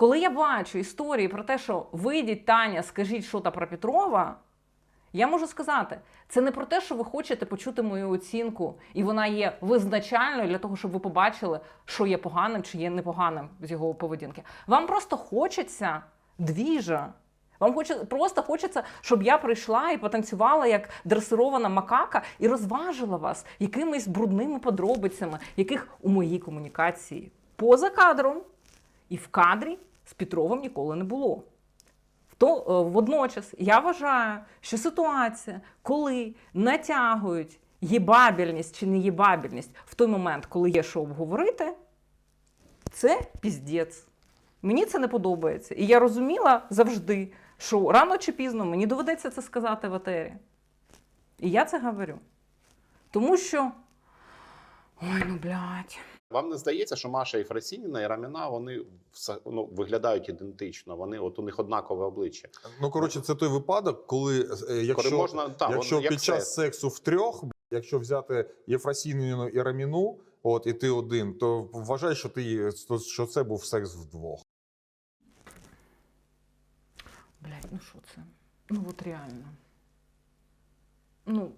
Коли я бачу історії про те, що вийдіть, Таня, скажіть що то про Петрова, я можу сказати, це не про те, що ви хочете почути мою оцінку, і вона є визначальною для того, щоб ви побачили, що є поганим чи є непоганим з його поведінки. Вам просто хочеться двіжа. Вам хоче, просто хочеться, щоб я прийшла і потанцювала як дресирована макака і розважила вас якимись брудними подробицями, яких у моїй комунікації поза кадром і в кадрі з Петровим ніколи не було. То е, водночас я вважаю, що ситуація, коли натягують єбабільність чи неєбабільність в той момент, коли є що обговорити, це піздець. Мені це не подобається. І я розуміла завжди, що рано чи пізно мені доведеться це сказати в етері. І я це говорю. Тому що. Ой, ну блядь. Вам не здається, що Маша і Фрасініна і Раміна вони все ну, виглядають ідентично. Вони от у них однакове обличчя. Ну коротше, це той випадок, коли е, якщо, Коли можна та, якщо вони, як під час секс. сексу втрьох, б, якщо взяти Єфросініну і Раміну, от і ти один, то вважай, що ти що це був секс вдвох. Блядь, ну що це? Ну от реально. Ну.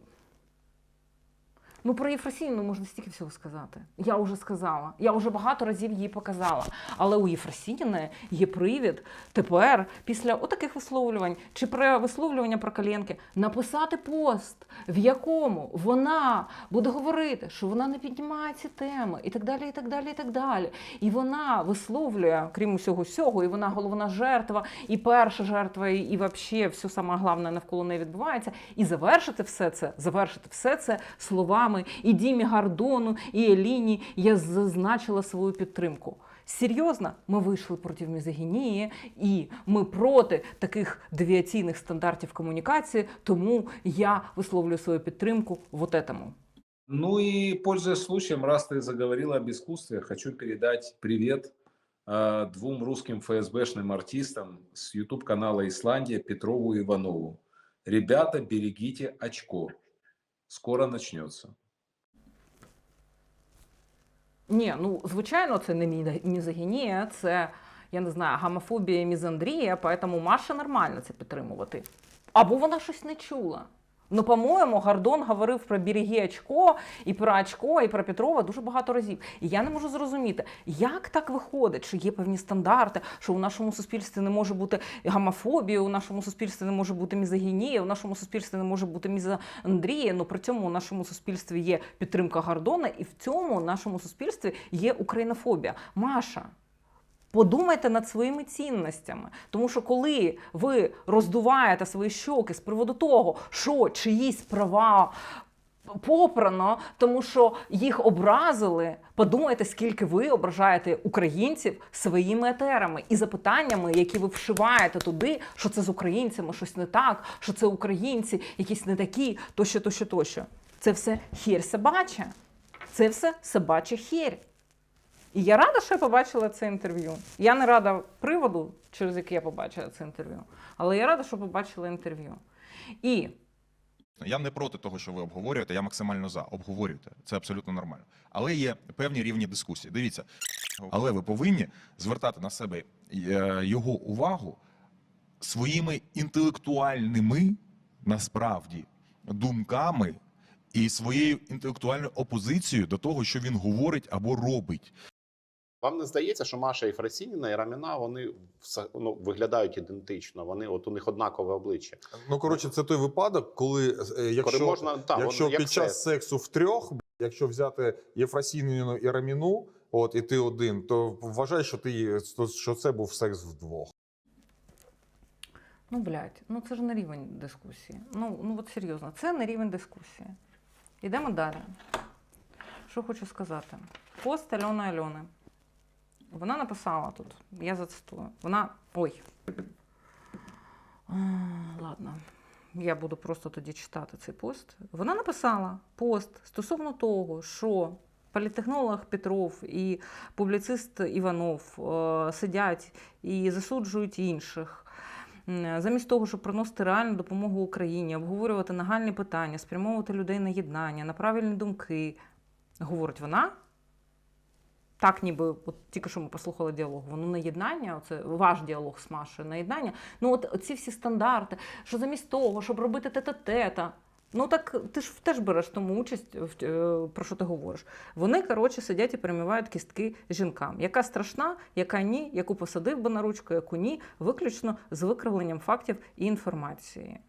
Ну, про Єфросініну можна стільки всього сказати. Я вже сказала. Я вже багато разів її показала. Але у Єфросініни є привід тепер, після отаких висловлювань, чи про висловлювання про коленки, написати пост, в якому вона буде говорити, що вона не піднімає ці теми, і так далі, і так далі, і так далі. І вона висловлює, крім усього всього, і вона головна жертва, і перша жертва, і, і взагалі все саме головне навколо неї відбувається. І завершити все це, завершити все це словами і Дімі Гордону, і Еліні. Я зазначила свою підтримку. Серйозно, ми вийшли проти мізогінії, і ми проти таких девіаційних стандартів комунікації, тому я висловлюю свою підтримку вот этому. Ну и, пользуясь случаем, раз ты заговорила об искусстве, хочу передать привет э, двум русским ФСБшным артистам с YouTube-канала «Исландия» Петрову и Иванову. Ребята, берегите очко. Скоро начнется. Ні, ну звичайно, це не мі- мізогінія, це я не знаю, гомофобія, і мізандрія, поэтому Маша нормально це підтримувати. Або вона щось не чула. Ну, по-моєму, Гордон говорив про береги очко і про очко, і про Петрова дуже багато разів. І я не можу зрозуміти, як так виходить, що є певні стандарти, що у нашому суспільстві не може бути гомофобія, у нашому суспільстві не може бути мізогінія, у нашому суспільстві не може бути мізандрія. Ну при цьому у нашому суспільстві є підтримка Гордона, і в цьому нашому суспільстві є українофобія. Маша. Подумайте над своїми цінностями, тому що коли ви роздуваєте свої щоки з приводу того, що чиїсь права попрано, тому що їх образили, подумайте, скільки ви ображаєте українців своїми етерами і запитаннями, які ви вшиваєте туди, що це з українцями щось не так, що це українці, якісь не такі, тощо, тощо, тощо. Це все хір собача. Це все собача хір. І я рада, що я побачила це інтерв'ю. Я не рада приводу, через який я побачила це інтерв'ю, але я рада, що побачила інтерв'ю. І Я не проти того, що ви обговорюєте, я максимально за. Обговорюйте. Це абсолютно нормально. Але є певні рівні дискусії. Дивіться, але ви повинні звертати на себе е, його увагу своїми інтелектуальними насправді думками і своєю інтелектуальною опозицією до того, що він говорить або робить. Вам не здається, що Маша і Фрасініна і Раміна вони ну, виглядають ідентично. Вони от у них однакове обличчя. Ну коротше, це той випадок, коли е, якщо, Коли можна та, якщо вони, як під час секс. сексу втрьох, якщо взяти Єфросініну і Раміну, от і ти один, то вважай, що ти що це був секс вдвох. ну блядь, ну це ж не рівень дискусії. Ну, ну от серйозно, це не рівень дискусії. Йдемо далі. Що хочу сказати? Пост Альони Альони. Вона написала тут, я зацитую. Вона. Ой. Ладно, я буду просто тоді читати цей пост. Вона написала пост стосовно того, що політехнолог Петров і публіцист Іванов е, сидять і засуджують інших. Замість того, щоб приносити реальну допомогу Україні, обговорювати нагальні питання, спрямовувати людей на єднання, на правильні думки, говорить вона. Так, ніби от тільки що ми послухали діалог, воно не єднання, це ваш діалог з не єднання. Ну, от ці всі стандарти, що замість того, щоб робити тета-тета, ну так ти ж теж береш тому участь, е, про що ти говориш. Вони, коротше, сидять і перемивають кістки жінкам. Яка страшна, яка ні, яку посадив би на ручку, яку ні, виключно з викривленням фактів і інформації.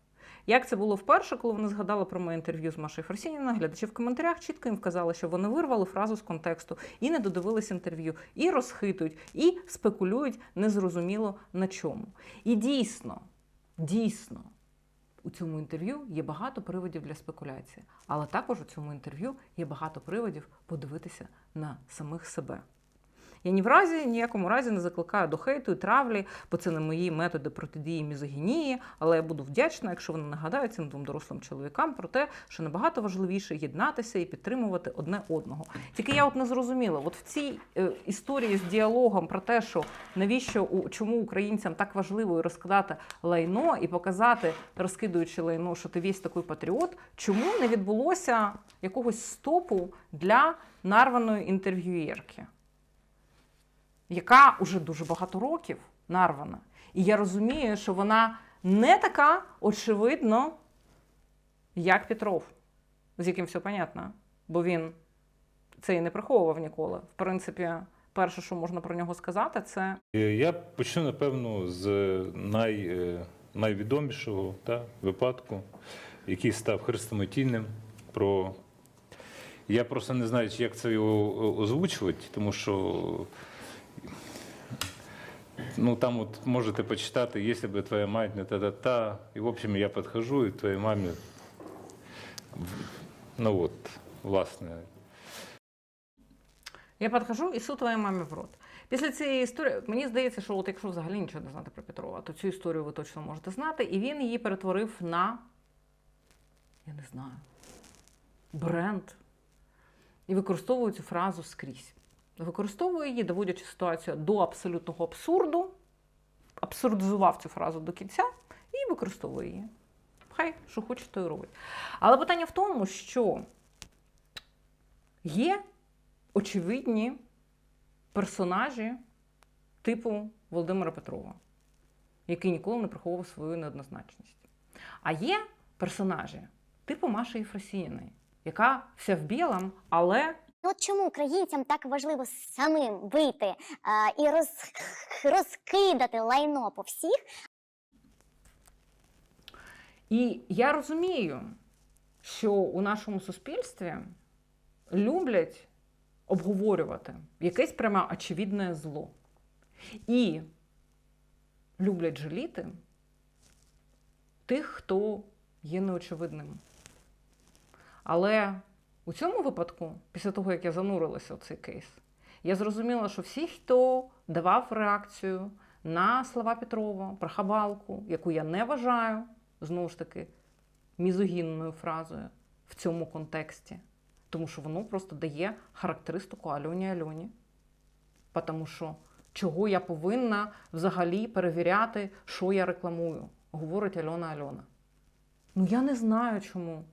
Як це було вперше, коли вони згадали про моє інтерв'ю з Машею Фарсініна, глядачі в коментарях чітко їм вказали, що вони вирвали фразу з контексту і не додивились інтерв'ю, і розхитують, і спекулюють незрозуміло на чому. І дійсно, дійсно, у цьому інтерв'ю є багато приводів для спекуляції, але також у цьому інтерв'ю є багато приводів подивитися на самих себе. Я ні в разі, ніякому разі не закликаю до хейту і травлі, бо це не мої методи протидії мізогінії, але я буду вдячна, якщо вони нагадають цим двом дорослим чоловікам про те, що набагато важливіше єднатися і підтримувати одне одного. Тільки я от не зрозуміла, от в цій е, історії з діалогом про те, що навіщо у чому українцям так важливо розкидати лайно і показати, розкидуючи лайно, що ти весь такий патріот, чому не відбулося якогось стопу для нарваної інтерв'юєрки? Яка уже дуже багато років нарвана. І я розумію, що вона не така очевидно, як Петров, з яким все понятно, бо він це і не приховував ніколи. В принципі, перше, що можна про нього сказати, це Е, Я почну, напевно, з най, е, найвідомішого та, випадку, який став хрестоматійним. Про... Я просто не знаю, як це його е, озвучувати, тому що ну, там от можете почитати, якщо б твоя мать не та-та-та. І, в общем, я підходжу і твоїй мамі. Ну от, власне, Я підхожу і су твоїй мамі в рот. Після цієї історії мені здається, що от якщо взагалі нічого не знати про Петрова, то цю історію ви точно можете знати. І він її перетворив на, я не знаю, бренд. І використовує цю фразу скрізь. Використовує її, доводячи ситуацію до абсолютного абсурду, абсурдизував цю фразу до кінця і використовує її. Хай що хоче, то й робить. Але питання в тому, що є очевидні персонажі типу Володимира Петрова, який ніколи не приховував свою неоднозначність. А є персонажі типу Маші Єфросініної, яка вся в білому, але Ну, От чому українцям так важливо самим вийти а, і роз, розкидати лайно по всіх, І я розумію, що у нашому суспільстві люблять обговорювати якесь прямо очевидне зло. І люблять жаліти тих, хто є неочевидним. Але у цьому випадку, після того, як я занурилася в цей кейс, я зрозуміла, що всі, хто давав реакцію на слова Петрова про хабалку, яку я не вважаю, знову ж таки, мізогінною фразою в цьому контексті, тому що воно просто дає характеристику Альоні Альоні. Тому що чого я повинна взагалі перевіряти, що я рекламую, говорить Альона Альона. Ну я не знаю чому.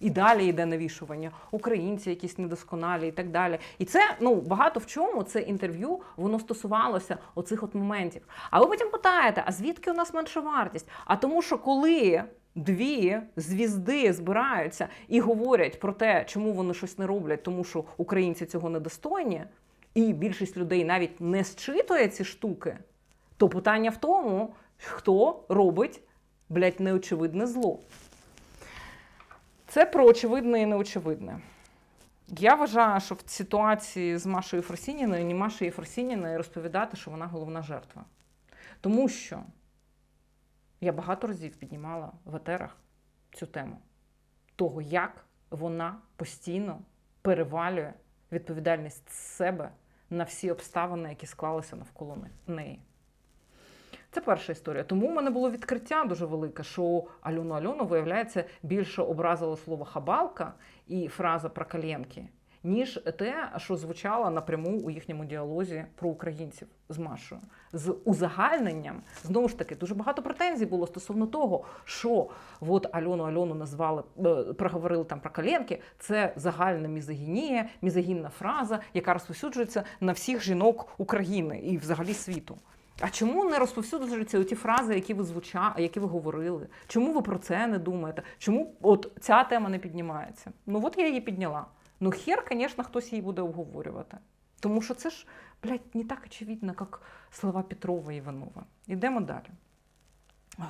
І далі йде навішування, українці якісь недосконалі і так далі. І це ну багато в чому це інтерв'ю воно стосувалося оцих от моментів. А ви потім питаєте, а звідки у нас менша вартість? А тому, що коли дві звізди збираються і говорять про те, чому вони щось не роблять, тому що українці цього недостойні, і більшість людей навіть не считує ці штуки, то питання в тому, хто робить блядь, неочевидне зло. Це про очевидне і неочевидне. Я вважаю, що в ситуації з Машою Фросініною ні Машої Фросініною розповідати, що вона головна жертва. Тому що я багато разів піднімала в етерах цю тему того, як вона постійно перевалює відповідальність себе на всі обставини, які склалися навколо неї. Це перша історія. Тому в мене було відкриття дуже велике, що Альону Альону, виявляється, більше образило слово хабалка і фраза про калєнки, ніж те, що звучало напряму у їхньому діалозі про українців з Машою. З узагальненням знову ж таки дуже багато претензій було стосовно того, що от Альону Альону назвали, е, проговорили там про коленки. Це загальна мізогінія, мізогінна фраза, яка розповсюджується на всіх жінок України і взагалі світу. А чому не розповсюджуються ті фрази, які ви звуча, які ви говорили? Чому ви про це не думаєте? Чому от ця тема не піднімається? Ну от я її підняла. Ну хер, звісно, хтось її буде обговорювати. Тому що це ж, блядь, не так очевидно, як слова Петрова і Іванова. Ідемо далі. Блядь.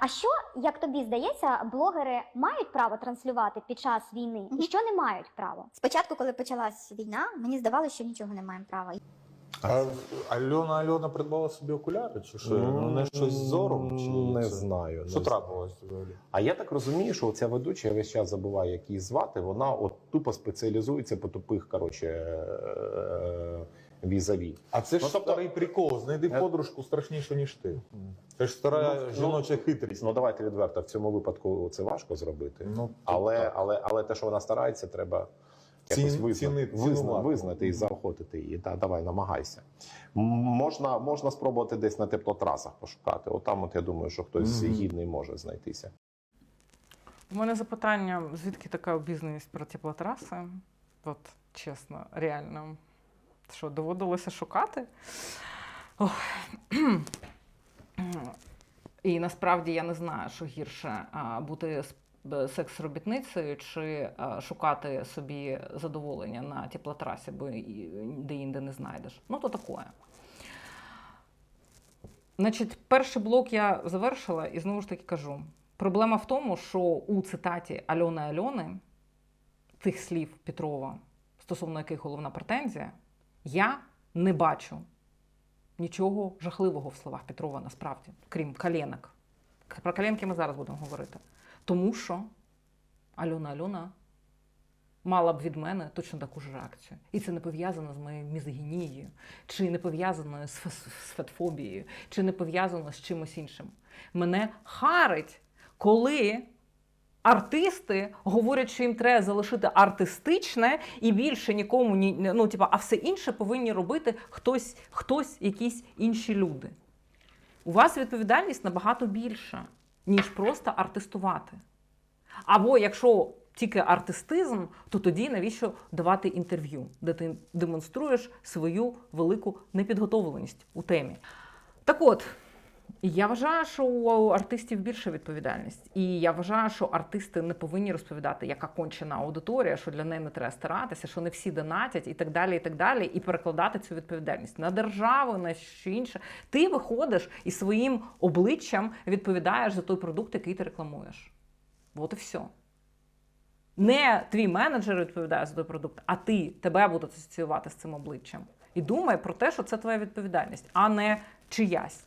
А що, як тобі здається, блогери мають право транслювати під час війни? І що не мають права? Спочатку, коли почалась війна, мені здавалося, що нічого не маємо права. А Альона Альона придбала собі окуляри, чи що? Ну, не щось з зором? Чи не це? знаю. Що трапилось взагалі? А я так розумію, що ця ведуча, я весь час забуваю, як її звати, вона от тупо спеціалізується по тупих, коротше, е, візаві. А це ж Ну, тобто- старий прикол. Знайди Е, подружку страшнішу, ніж ти. Це ж стара Ну, жіноча хитрість. Ну давайте відверто, в цьому випадку це важко зробити. Ну, Але, але, але те, що вона старається, треба якось визнати, цінити, визнати, цінувати. визнати і заохотити її. Да, давай, намагайся. Можна, можна спробувати десь на теплотрасах пошукати. Отам, от я думаю, що хтось Мгм. гідний може знайтися. У мене запитання, звідки така обізнаність про теплотраси? От чесно, реально. Що, доводилося шукати? Ох. І насправді я не знаю, що гірше а, бути с- б- секс-робітницею чи шукати собі задоволення на теплотрасі, бо де-інде не знайдеш. Ну, то таке. Значить, перший блок я завершила і знову ж таки кажу: проблема в тому, що у цитаті Альони Альони тих слів Петрова, стосовно яких головна претензія, я не бачу нічого жахливого в словах Петрова насправді, крім коленок. Про коленки ми зараз будемо говорити. Тому що Альона Альона мала б від мене точно таку ж реакцію. І це не пов'язано з моєю мізогінією, чи не пов'язано з, фетфобією, чи не пов'язано з чимось іншим. Мене харить, коли артисти говорять, що їм треба залишити артистичне і більше нікому ні, ну, типа, а все інше повинні робити хтось, хтось, якісь інші люди. У вас відповідальність набагато більша, ніж просто артистувати. Або якщо тільки артистизм, то тоді навіщо давати інтерв'ю, де ти демонструєш свою велику непідготовленість у темі. Так от, я вважаю, що у артистів більша відповідальність. І я вважаю, що артисти не повинні розповідати, яка кончена аудиторія, що для неї не треба старатися, що не всі донатять і так далі, і так далі, і перекладати цю відповідальність на державу, на що інше. Ти виходиш і своїм обличчям відповідаєш за той продукт, який ти рекламуєш. От і все. Не твій менеджер відповідає за той продукт, а ти тебе будуть асоціювати з цим обличчям. І думай про те, що це твоя відповідальність, а не чиясь.